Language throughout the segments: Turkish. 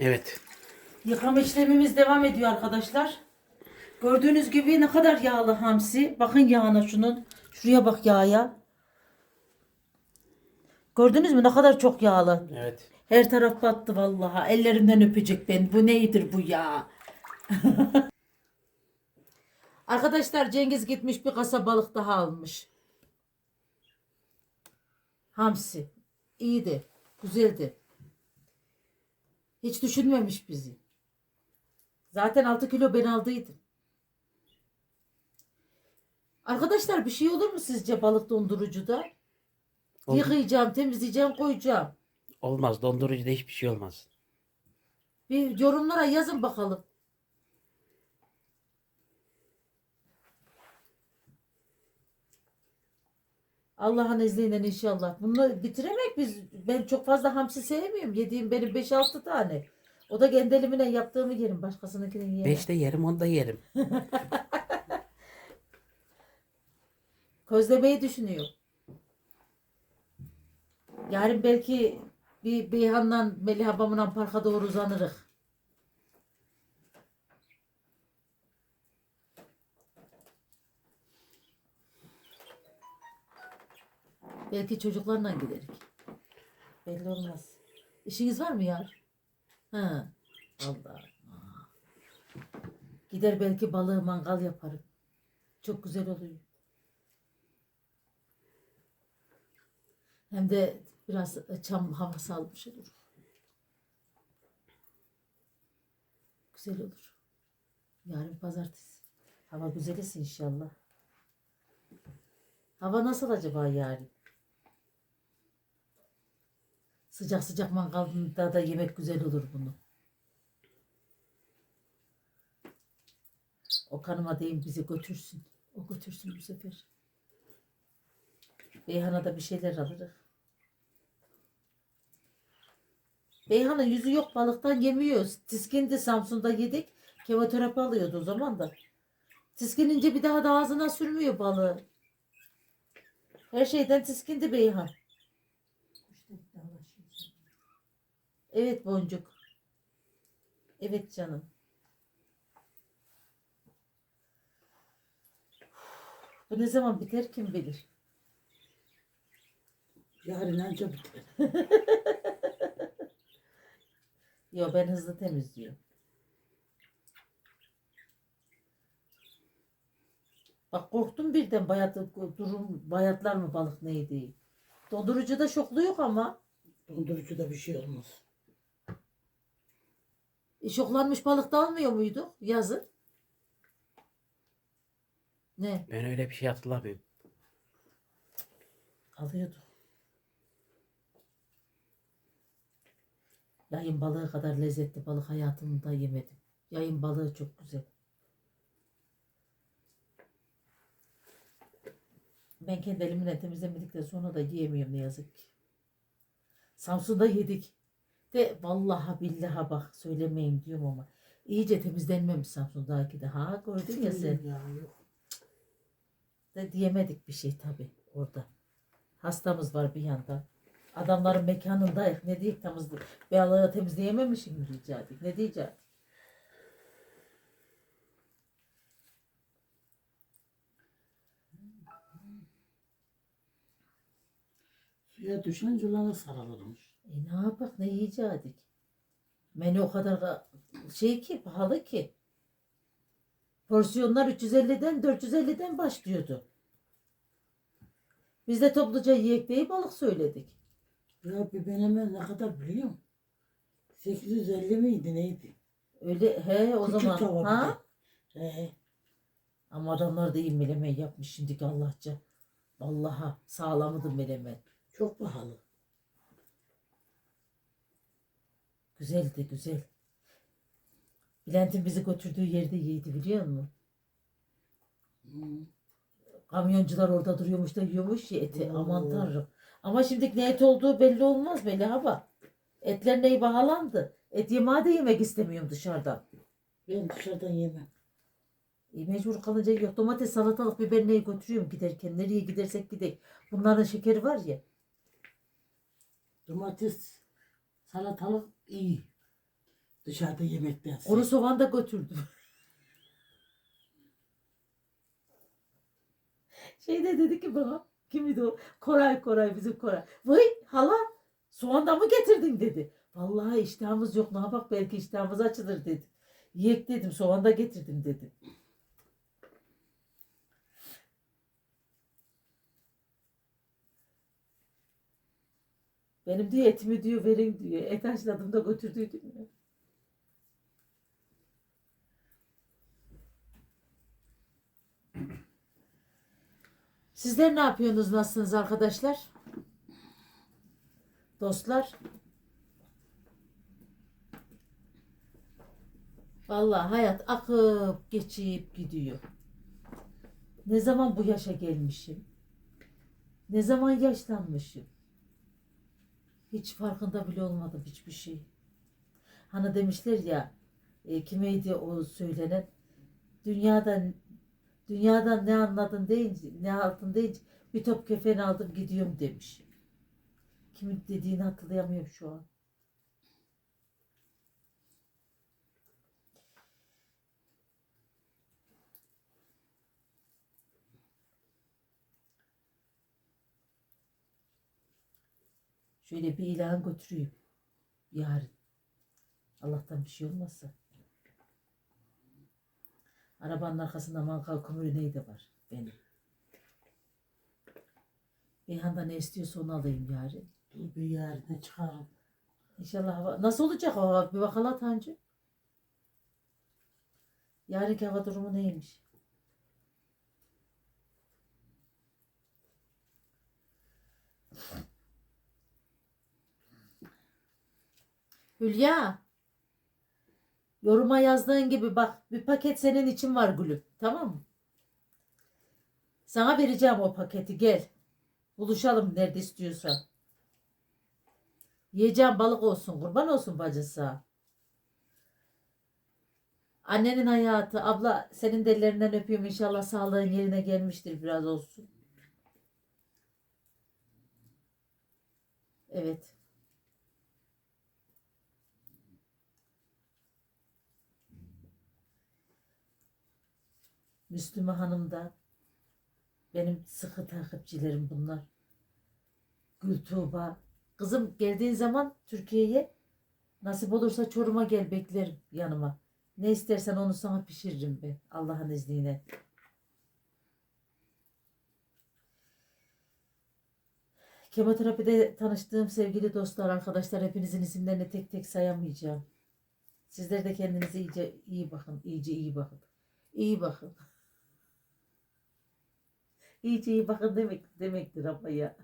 Evet. Yıkama işlemimiz devam ediyor arkadaşlar. Gördüğünüz gibi ne kadar yağlı hamsi. Bakın yağına şunun. Şuraya bak yağa. Gördünüz mü ne kadar çok yağlı. Evet. Her taraf battı vallahi. Ellerimden öpecek ben. Bu neydir bu ya? Arkadaşlar Cengiz gitmiş bir kasa balık daha almış. Hamsi. İyiydi. Güzeldi. Hiç düşünmemiş bizi. Zaten 6 kilo ben aldıydım. Arkadaşlar bir şey olur mu sizce balık dondurucuda? Ol- Yıkayacağım, temizleyeceğim, koyacağım. olmaz. Dondurucuda hiçbir şey olmaz. Bir yorumlara yazın bakalım. Allah'ın izniyle inşallah. Bunu bitiremek biz. Ben çok fazla hamsi sevmiyorum. Yediğim benim 5-6 tane. O da kendi elimle yaptığımı yerim. Başkasınınkini yiyemem. Beşte yerim, onda yerim. Közlemeyi düşünüyor. Yarın belki bir Beyhan'la Melih abamla parka doğru uzanırız. Belki çocuklarla giderik. Belli olmaz. İşiniz var mı ya? Ha. Allah. Gider belki balığı mangal yaparım. Çok güzel oluyor. Hem de biraz çam havası almış olur. Güzel olur. Yarın pazartesi. Hava güzel ise inşallah. Hava nasıl acaba yarın? Sıcak sıcak mangalda da yemek güzel olur bunu. O kanıma deyim bizi götürsün. O götürsün bu sefer. Beyhan'a da bir şeyler alırız. Beyhan'ın yüzü yok balıktan yemiyor. Tiskindi Samsun'da yedik. Kemoterapi alıyordu o zaman da. Tiskinince bir daha da ağzına sürmüyor balığı. Her şeyden tiskindi Beyhan. Evet boncuk. Evet canım. Bu ne zaman biter kim bilir. Yarın anca biter. Yo ben hızlı temizliyorum. Bak korktum birden bayat durum bayatlar mı balık neydi? Dondurucuda şoklu yok ama. Dondurucuda bir şey olmaz. E, şoklanmış balık da almıyor muyduk yazın? Ne? Ben öyle bir şey hatırlamıyorum. Alıyorduk. Yayın balığı kadar lezzetli balık hayatımda yemedim. Yayın balığı çok güzel. Ben kendi elimle temizlemedikten sonra da yiyemiyorum ne yazık ki. Samsun'da yedik. De vallahi billahi bak söylemeyeyim diyorum ama iyice temizlenmemiş Samsun'daki de. Ha gördün ya sen. Ya. De diyemedik bir şey tabi orada. Hastamız var bir yandan. Adamların mekanındayız. Ne diyecek temizle. Balığı temizleyememişim mi rica edeyim. Ne diyeceğim? Suya düşen yılana sarılırmış. E ne yapak ne yiyecektik? Menü o kadar da şey ki pahalı ki. Porsiyonlar 350'den 450'den başlıyordu. Biz de topluca yiyek diye balık söyledik. Ya bir benim ne kadar biliyor musun? 850 miydi neydi? Öyle he o Küçük zaman. tava bir Ha? de. He. Ama adamlar da iyi melemen yapmış şimdiki Allahça. Vallaha sağlamıdı melemen. Çok pahalı. Güzeldi güzel. Bülent'in bizi götürdüğü yerde yiydi biliyor musun? Kamyoncular orada duruyormuş da yiyormuş ya eti. Oo. Aman tanrım. Ama şimdi ne et olduğu belli olmaz Meliha bak. Etler neyi bahalandı. Et yemeği de yemek istemiyorum dışarıdan. Ben dışarıdan yemem. E, mecbur kalınca yok. Domates, salatalık, biber neyi götürüyorum giderken. Nereye gidersek gidelim. Bunların şekeri var ya. Domates, salatalık iyi. Dışarıda yemekten. Onu sovanda götürdüm. Şeyde dedi ki bana kimdi o? Koray Koray bizim Koray. Vay hala soğandan mı getirdin dedi. Vallahi iştahımız yok ne yapak belki iştahımız açılır dedi. Yiyek dedim soğanda getirdim dedi. Benim diyor etimi diyor verin diyor. Et da götürdüydüm ya. Sizler ne yapıyorsunuz? Nasılsınız arkadaşlar? Dostlar. Vallahi hayat akıp geçip gidiyor. Ne zaman bu yaşa gelmişim? Ne zaman yaşlanmışım? Hiç farkında bile olmadım hiçbir şey. Hani demişler ya e, kimeydi o söylenen dünyadan dünyadan ne anladın deyince ne aldın deyince bir top kefen aldım gidiyorum demiş. Kimin dediğini hatırlayamıyorum şu an. Şöyle bir ilan götüreyim. Yarın. Allah'tan bir şey olmazsa. Arabanın arkasında mangal kömürü neydi var benim. Beyhan da ne istiyorsa onu alayım yarın. Dur bir yarına çıkarım. İnşallah hava... Nasıl olacak hava? Bir bakalım Tancı. Yarınki hava durumu neymiş? Hülya. Yoruma yazdığın gibi bak bir paket senin için var gülüm. Tamam mı? Sana vereceğim o paketi gel. Buluşalım nerede istiyorsan. Yiyeceğim balık olsun kurban olsun bacısı. Annenin hayatı abla senin de öpüyorum inşallah sağlığın yerine gelmiştir biraz olsun. Evet. Müslüme Hanım da benim sıkı takipçilerim bunlar. Gül Tuğba. Kızım geldiğin zaman Türkiye'ye nasip olursa Çorum'a gel beklerim yanıma. Ne istersen onu sana pişiririm ben Allah'ın izniyle. Kemoterapide tanıştığım sevgili dostlar, arkadaşlar hepinizin isimlerini tek tek sayamayacağım. Sizler de kendinize iyice iyi bakın, iyice iyi bakın. İyi bakın. İyice iyi bakın demek demektir ama ya.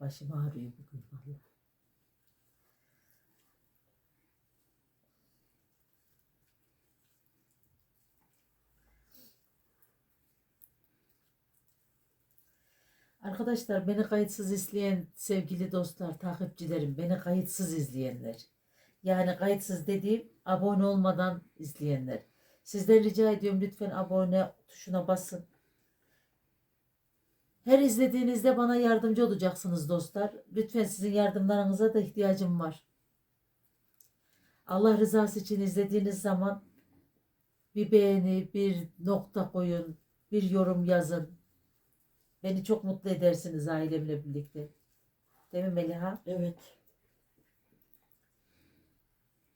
Başım ağrıyor bugün vallahi. Arkadaşlar beni kayıtsız izleyen sevgili dostlar, takipçilerim, beni kayıtsız izleyenler. Yani kayıtsız dediğim abone olmadan izleyenler. Sizden rica ediyorum lütfen abone tuşuna basın. Her izlediğinizde bana yardımcı olacaksınız dostlar. Lütfen sizin yardımlarınıza da ihtiyacım var. Allah rızası için izlediğiniz zaman bir beğeni, bir nokta koyun, bir yorum yazın. Beni çok mutlu edersiniz ailemle birlikte. Değil mi Meliha? Evet.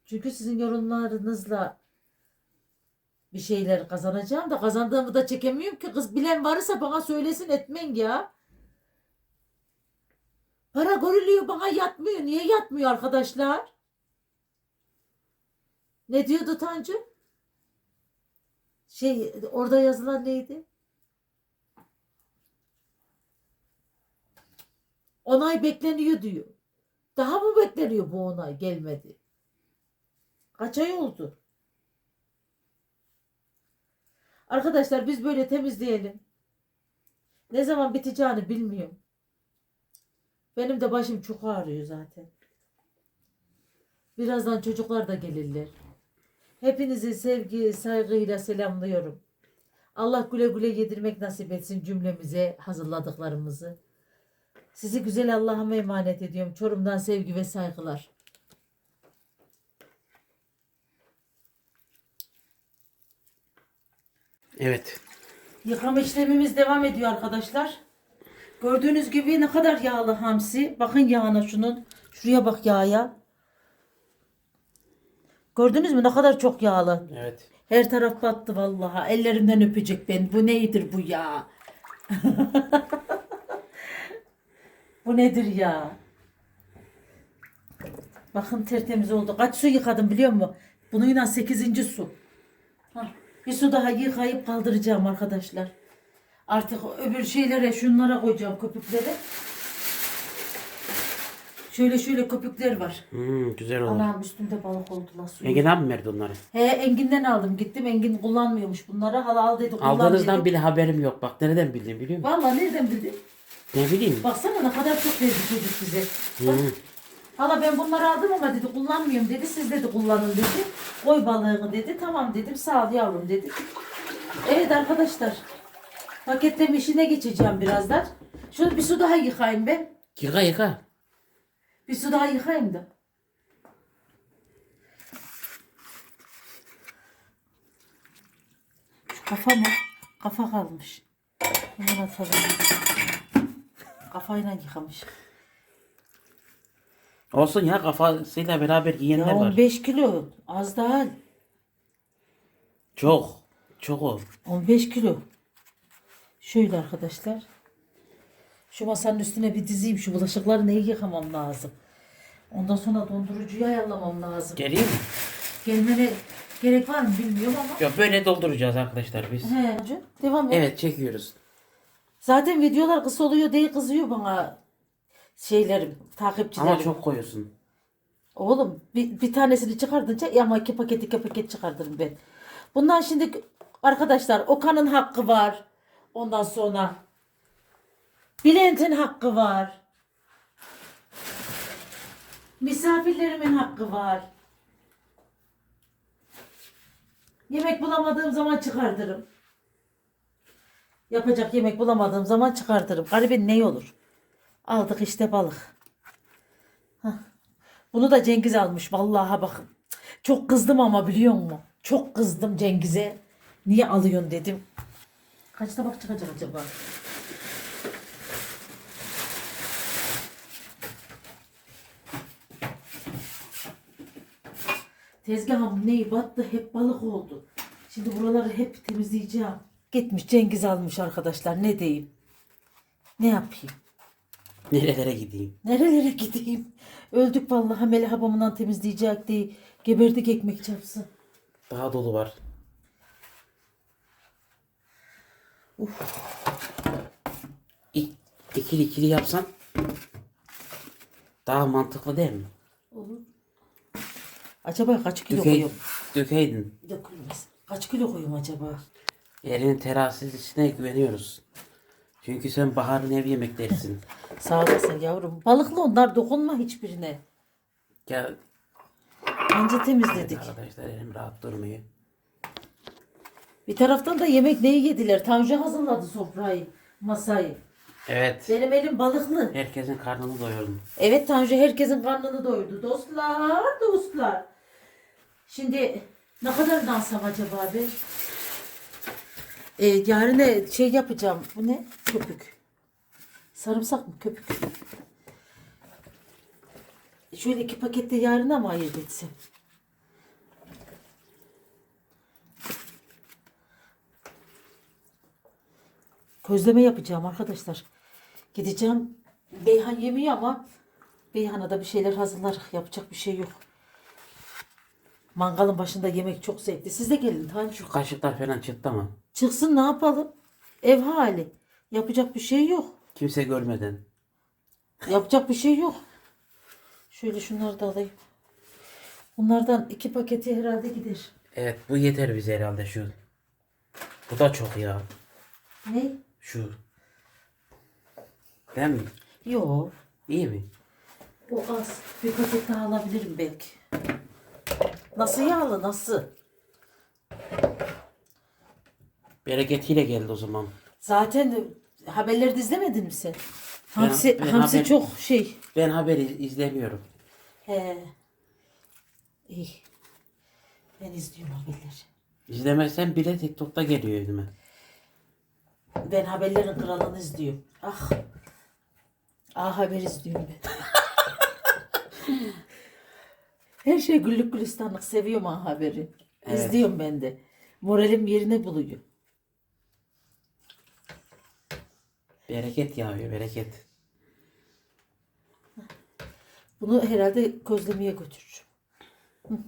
Çünkü sizin yorumlarınızla bir şeyler kazanacağım da kazandığımı da çekemiyorum ki. Kız bilen varsa bana söylesin etmen ya. Para görülüyor bana yatmıyor. Niye yatmıyor arkadaşlar? Ne diyordu Tancı? Şey orada yazılan neydi? Onay bekleniyor diyor. Daha mı bekleniyor bu onay? Gelmedi. Kaç ay oldu? Arkadaşlar biz böyle temizleyelim. Ne zaman biteceğini bilmiyorum. Benim de başım çok ağrıyor zaten. Birazdan çocuklar da gelirler. Hepinizi sevgi, saygıyla selamlıyorum. Allah güle güle yedirmek nasip etsin cümlemize hazırladıklarımızı. Sizi güzel Allah'a emanet ediyorum. Çorum'dan sevgi ve saygılar. Evet. Yıkama işlemimiz devam ediyor arkadaşlar. Gördüğünüz gibi ne kadar yağlı hamsi. Bakın yağına şunun. Şuraya bak yağa. Gördünüz mü ne kadar çok yağlı. Evet. Her taraf battı vallahi. Ellerimden öpecek beni. Bu nedir bu ya? bu nedir ya? Bakın tertemiz oldu. Kaç su yıkadım biliyor musun? Bununla 8. su. Bir su daha yıkayıp kaldıracağım arkadaşlar. Artık öbür şeylere şunlara koyacağım köpüklere. Şöyle şöyle köpükler var. Hmm, güzel olur. Anam üstünde balık oldular. suyu. Engin abi mi verdi onları? He Engin'den aldım gittim. Engin kullanmıyormuş bunları. Hala al dedi kullan Aldığınızdan dedi. bile haberim yok. Bak nereden bildim biliyor musun? Vallahi nereden bildin? Ne bileyim. Baksana ne kadar çok verdi çocuk bize. Bak, Hmm. Hala ben bunları aldım ama dedi kullanmıyorum dedi. Siz dedi kullanın dedi. Koy balığını dedi. Tamam dedim sağ ol yavrum dedi. Evet arkadaşlar. Paketleme işine geçeceğim birazdan. Şöyle bir su daha yıkayayım ben. Yıka yıka. Bir su daha yıkayayım da. Şu kafa mı? Kafa kalmış. Hemen atalım. Kafayla yıkamış. Olsun ya kafasıyla beraber Ya yiyenler var. 15 kilo. Az daha. Çok. Çok o. 15 kilo. Şöyle arkadaşlar. Şu masanın üstüne bir dizeyim. Şu bulaşıkları neyi yıkamam lazım. Ondan sonra dondurucuyu ayarlamam lazım. Geleyim mi? Gelmene gerek var mı bilmiyorum ama. Yok böyle dolduracağız arkadaşlar biz. He, devam et. Evet çekiyoruz. Zaten videolar kısa oluyor diye kızıyor bana şeylerim, takipçilerim. Ama çok koyuyorsun. Oğlum bir, bir tanesini çıkardınca ya ama iki paket iki paket çıkartırım ben. Bundan şimdi arkadaşlar Okan'ın hakkı var. Ondan sonra Bülent'in hakkı var. Misafirlerimin hakkı var. Yemek bulamadığım zaman çıkartırım. Yapacak yemek bulamadığım zaman çıkartırım. Garibin ne olur? Aldık işte balık. Hah. Bunu da Cengiz almış. Vallahi bakın. Çok kızdım ama biliyor musun? Çok kızdım Cengiz'e. Niye alıyorsun dedim. Kaç tabak çıkacak acaba? Tezgahım neyi battı hep balık oldu. Şimdi buraları hep temizleyeceğim. Gitmiş Cengiz almış arkadaşlar ne diyeyim. Ne yapayım? Nerelere gideyim? Nerelere gideyim? Öldük vallahi Melih babamından temizleyecek diye. Geberdik ekmek çarpsın. Daha dolu var. İ- İkili ikili yapsan daha mantıklı değil mi? Olur. Acaba kaç kilo Dökey, koyuyorum? dökeydin. Dökülmez. Kaç kilo koyuyorum acaba? Elinin terazisine güveniyoruz. Çünkü sen baharın ev yemeklerisin. Sağ olasın yavrum. Balıklı onlar dokunma hiçbirine. Gel Anca temizledik. arkadaşlar elim rahat durmuyor. Bir taraftan da yemek neyi yediler? Tanju hazırladı sofrayı, masayı. Evet. Benim elim balıklı. Herkesin karnını doyurdum. Evet Tanju herkesin karnını doyurdu. Dostlar, dostlar. Şimdi ne kadar dansam acaba ben? Ee, yarın şey yapacağım. Bu ne? Köpük. Sarımsak mı? Köpük. Şöyle iki pakette yarına mı ayırt etsem? Közleme yapacağım arkadaşlar. Gideceğim. Beyhan yemiyor ama Beyhan'a da bir şeyler hazırlar. Yapacak bir şey yok. Mangalın başında yemek çok zevkli. Siz de gelin Tanju. Kaşıklar falan çıktı mı? Çıksın ne yapalım? Ev hali. Yapacak bir şey yok. Kimse görmeden. Yapacak bir şey yok. Şöyle şunları da alayım. Bunlardan iki paketi herhalde gider. Evet bu yeter bize herhalde şu. Bu da çok ya. Ne? Şu. Değil mi? Yok. İyi mi? O az. Bir paket daha alabilirim belki. Nasıl yağlı nasıl? Bereketiyle geldi o zaman. Zaten haberleri de izlemedin mi sen? Hamsi, ben hamsi haber- çok şey. Ben haberi izlemiyorum. He. İyi. Ben izliyorum haberleri. İzlemezsen bile TikTok'ta geliyor önüme. Ben haberlerin kralını izliyorum. Ah. Ah haber izliyorum ben. Her şey güllük gülistanlık seviyorum ah haberi. İzliyorum ben de. Moralim yerine buluyor. Bereket yağıyor bereket. Bunu herhalde közlemeye. Hı.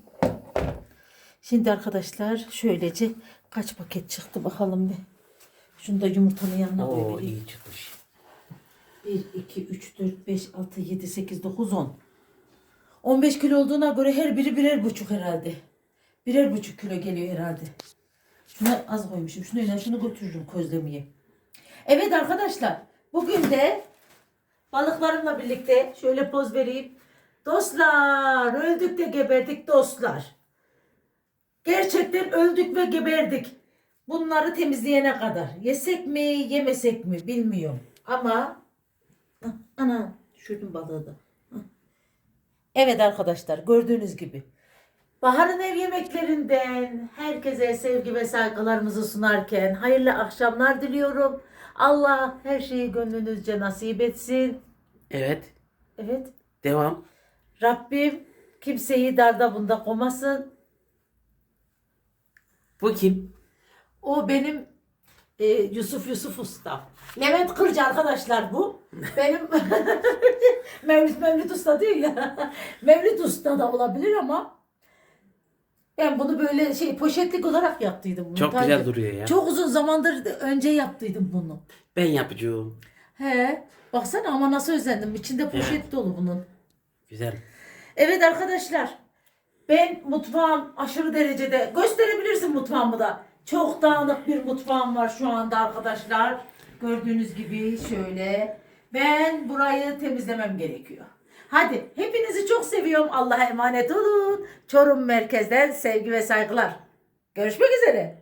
Şimdi arkadaşlar şöylece kaç paket çıktı bakalım bir. Şunu da yumurtanın yanına Oo iyi çıkmış. 1, 2, 3, 4, 5, 6, 7, 8, 9, 10. 15 kilo olduğuna göre her biri birer buçuk herhalde. Birer buçuk kilo geliyor herhalde. Şuna az koymuşum. Şunu öyle şunu götürürüm közlemeye. Evet arkadaşlar. Bugün de balıklarımla birlikte şöyle poz vereyim. Dostlar öldük de geberdik dostlar. Gerçekten öldük ve geberdik. Bunları temizleyene kadar. Yesek mi yemesek mi bilmiyorum. Ama Ana düşürdüm balığı da. Evet arkadaşlar gördüğünüz gibi. Bahar'ın ev yemeklerinden herkese sevgi ve saygılarımızı sunarken hayırlı akşamlar diliyorum. Allah her şeyi gönlünüzce nasip etsin. Evet. Evet. Devam. Rabbim kimseyi darda bunda komasın. Bu kim? O benim e, Yusuf Yusuf Usta. Levent Kırcı arkadaşlar bu. Benim Mevlüt Mevlüt Usta değil ya. Mevlüt Usta da olabilir ama ben bunu böyle şey poşetlik olarak yaptıydım. Bunu. Çok güzel duruyor ya. Çok uzun zamandır önce yaptıydım bunu. Ben yapacağım. He. Baksana ama nasıl özendim. İçinde poşet Evet. dolu bunun. Güzel. Evet arkadaşlar. Ben mutfağım aşırı derecede gösterebilirsin mutfağımı da. Çok dağınık bir mutfağım var şu anda arkadaşlar. Gördüğünüz gibi şöyle. Ben burayı temizlemem gerekiyor. Hadi hepinizi çok seviyorum. Allah'a emanet olun. Çorum merkezden sevgi ve saygılar. Görüşmek üzere.